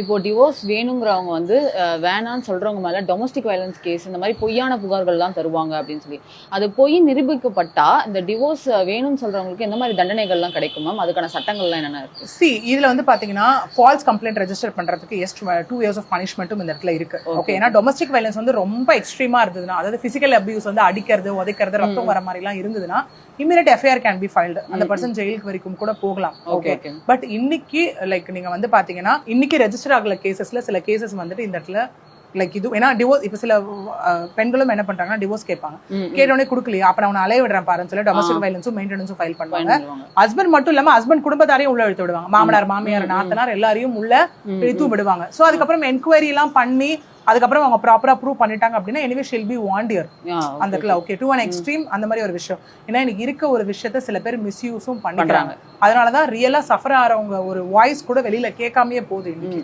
இப்போ டிவோர்ஸ் வேணுங்கிறவங்க வந்து வேணான்னு சொல்றவங்க மேல டொமஸ்டிக் வயலன்ஸ் கேஸ் இந்த மாதிரி பொய்யான புகார்கள்லாம் தருவாங்க அப்படின்னு சொல்லி. அது பொய் நிரூபிக்கப்பட்டா இந்த டிவோர்ஸ் வேணும்னு சொல்றவங்களுக்கு எந்த மாதிரி தண்டனைகள்லாம் கிடைக்கும் மேம் அதுக்கான சட்டங்கள்லாம் என்னென்ன இருக்கு? சி இதுல வந்து பாத்தீங்கன்னா ஃபால்ஸ் கம்ப்ளைண்ட் ரெஜிஸ்டர் பண்றதுக்கு எஸ் டூ இயர்ஸ் ஆஃப் பனிஷ்மெண்ட்டும் இந்த இடத்துல இருக்கு. ஓகே ஏன்னா டொமஸ்டிக் வயலன்ஸ் வந்து ரொம்ப எக்ஸ்ட்ரீமா இருந்ததுன்னா அதாவது பிசிக்கல் அபியூஸ் வந்து அடிக்கிறது உதைக்கிறது ரத்தம் வர மாதிரி எல்லாம் இருந்ததுன்னா immediate FIR can be filed அந்த பர்சன் ஜெயிலுக்கு வரைக்கும் கூட போகலாம். ஓகே பட் இன்னைக்கு லைக் நீங்க வந்து பாத்தீங்கன்னா இன்னைக்கு ரெஜிஸ்டர் ஆகல கேசஸ்ல சில கேசஸ் வந்துட்டு இந்த இடத்துல லைக் இது ஏன்னா டிவோர்ஸ் இப்ப சில பெண்களும் என்ன பண்றாங்கன்னா டிவோர்ஸ் கேட்பாங்க. கேட்டோடனே கொடுக்கலையா அப்ப நான் அவனை அலைய விடுறேன் பாருன்னு சொல்லி டொமஸ்டிக் வயலன்ஸும் மெயின்டெனன்ஸும் ஃபைல் பண்ணுவாங்க. ஹஸ்பண்ட் மட்டும் இல்லாம ஹஸ்பண்ட் குடும்பத்தாரையும் உள்ள இழுத்து விடுவாங்க. மாமனார் மாமியார் நாத்தனார் எல்லாரையும் உள்ள இழுத்து விடுவாங்க. சோ அதுக்கப்புறம் என்கொயரி எல்லாம் பண்ணி அதுக்கப்புறம் அவங்க ப்ராப்பரா ப்ரூவ் பண்ணிட்டாங்க அப்படின்னா anyway shall be one year அந்த இடத்துல ஓகே டூ அன் எக்ஸ்ட்ரீம் அந்த மாதிரி ஒரு விஷயம். ஏன்னா இன்னைக்கு இருக்க ஒரு விஷயத்த சில பேர் மிஸ்யூஸும் பண்ணிக்கிறாங்க. அதனாலதான் ரியலா சஃபர் ஆறவங்க ஒரு வாய்ஸ் கூட வெளியில கேட்காமயே போகுது இன்னைக்கு.